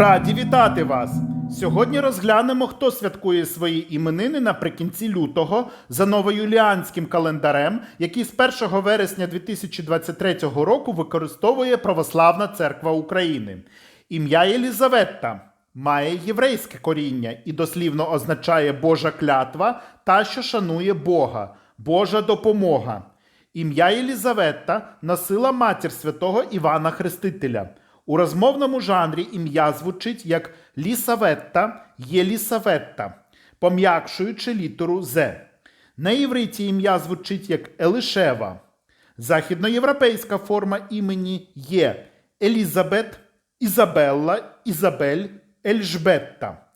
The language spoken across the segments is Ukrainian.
Раді вітати вас! Сьогодні розглянемо, хто святкує свої іменини наприкінці лютого за новоюліанським календарем, який з 1 вересня 2023 року використовує Православна Церква України. Ім'я Єлізаветта має єврейське коріння і дослівно означає Божа клятва та що шанує Бога, Божа допомога. Ім'я Єлізаветта носила матір святого Івана Хрестителя. У розмовному жанрі ім'я звучить як Лісаветта, Єлісаветта, пом'якшуючи літеру З. На івриті ім'я звучить як Елишева. Західноєвропейська форма імені є Елізабет, Ізабелла, Ізабель, Ельжбетта.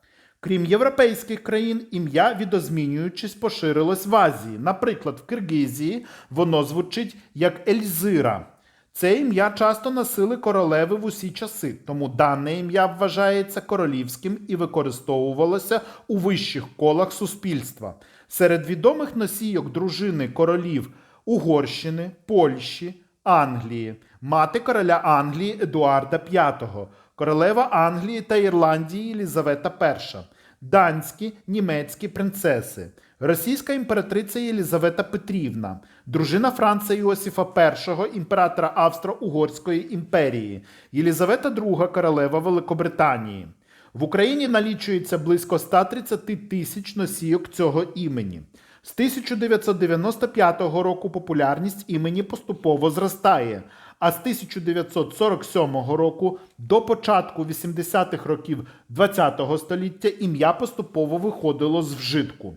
Крім європейських країн, ім'я, відозмінюючись, поширилось в Азії. Наприклад, в Киргизії воно звучить як Ельзира. Це ім'я часто носили королеви в усі часи, тому дане ім'я вважається королівським і використовувалося у вищих колах суспільства. Серед відомих носійок дружини королів Угорщини, Польщі, Англії, мати короля Англії Едуарда V, королева Англії та Ірландії Єлізавета І, данські, німецькі принцеси, російська імператриця Єлізавета Петрівна, дружина Франца Іосифа І, імператора Австро-Угорської імперії, Єлізавета II, королева Великобританії. В Україні налічується близько 130 тисяч носійок цього імені. З 1995 року популярність імені поступово зростає, а з 1947 року до початку 80-х років ХХ століття ім'я поступово виходило з вжитку.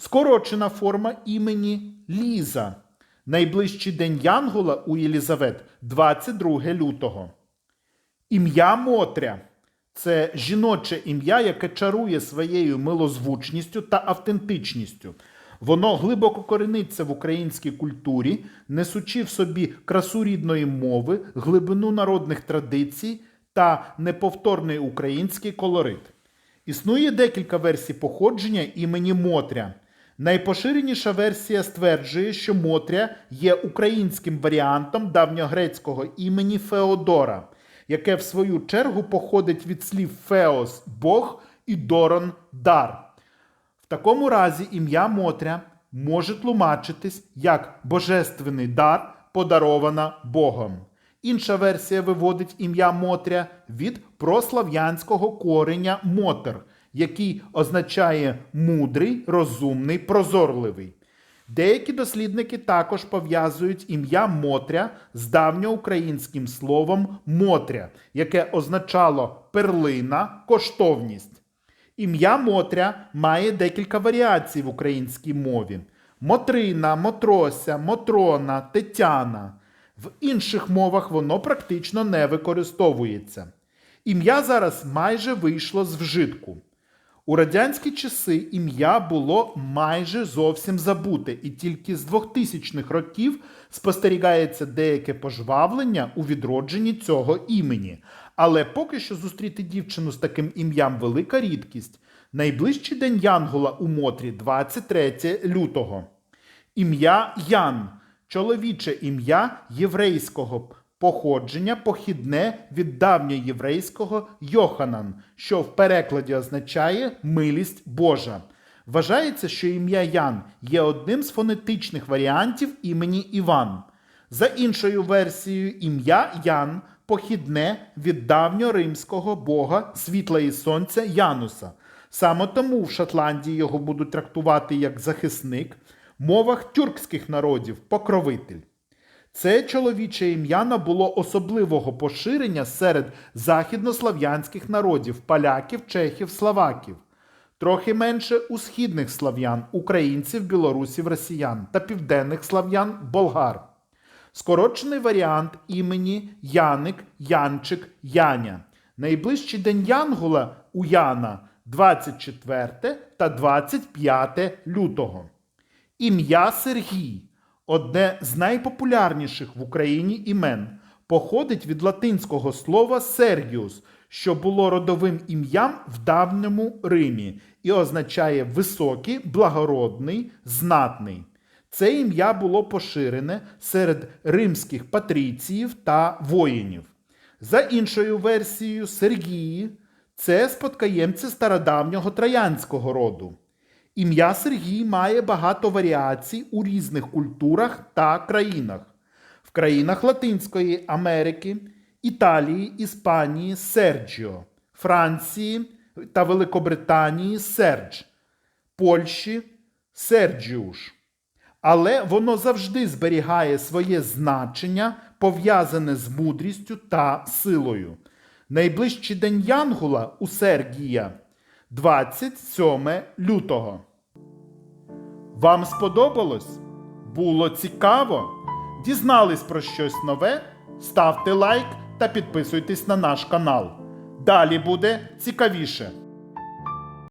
Скорочена форма імені Ліза. Найближчий день Янгола у Єлізавет 22 лютого. Ім'я Мотря це жіноче ім'я, яке чарує своєю милозвучністю та автентичністю. Воно глибоко корениться в українській культурі, несучи в собі красу рідної мови, глибину народних традицій та неповторний український колорит. Існує декілька версій походження імені Мотря. Найпоширеніша версія стверджує, що Мотря є українським варіантом давньогрецького імені Феодора, яке в свою чергу походить від слів Феос Бог і Дорон дар. В такому разі ім'я Мотря може тлумачитись як божественний дар, подарована Богом. Інша версія виводить ім'я Мотря від прослав'янського кореня Мотер, який означає мудрий, розумний, прозорливий. Деякі дослідники також пов'язують ім'я Мотря з давньоукраїнським словом Мотря, яке означало перлина, коштовність. Ім'я Мотря має декілька варіацій в українській мові: Мотрина, Мотрося, Мотрона, Тетяна. В інших мовах воно практично не використовується. Ім'я зараз майже вийшло з вжитку. У радянські часи ім'я було майже зовсім забуте, і тільки з 2000-х років спостерігається деяке пожвавлення у відродженні цього імені. Але поки що зустріти дівчину з таким ім'ям велика рідкість. Найближчий день Янгола у Мотрі 23 лютого. Ім'я Ян чоловіче ім'я єврейського походження, похідне від давньоєврейського Йоханан, що в перекладі означає милість Божа. Вважається, що ім'я Ян є одним з фонетичних варіантів імені Іван. За іншою версією, ім'я Ян похідне від давньоримського бога світла і сонця Януса. Саме тому в Шотландії його будуть трактувати як захисник, мовах тюркських народів покровитель. Це чоловіче ім'я набуло особливого поширення серед західнослав'янських народів поляків, чехів, словаків, трохи менше у східних слав'ян, українців, білорусів, росіян та південних слав'ян болгар. Скорочений варіант імені Яник, Янчик, Яня. Найближчий день Янгола у Яна 24 та 25 лютого. Ім'я Сергій одне з найпопулярніших в Україні імен, походить від латинського слова Сергіус, що було родовим ім'ям в давньому Римі і означає високий, благородний, знатний. Це ім'я було поширене серед римських патріціїв та воїнів. За іншою версією, Сергії Це спадкоємці стародавнього троянського роду. Ім'я Сергій має багато варіацій у різних культурах та країнах. В країнах Латинської Америки, Італії, Іспанії Серджіо, Франції та Великобританії Сердж, Польщі Серджіуш. Але воно завжди зберігає своє значення, пов'язане з мудрістю та силою. Найближчий день Янгула у Сергія 27 лютого. Вам сподобалось? Було цікаво? Дізнались про щось нове? Ставте лайк та підписуйтесь на наш канал. Далі буде цікавіше.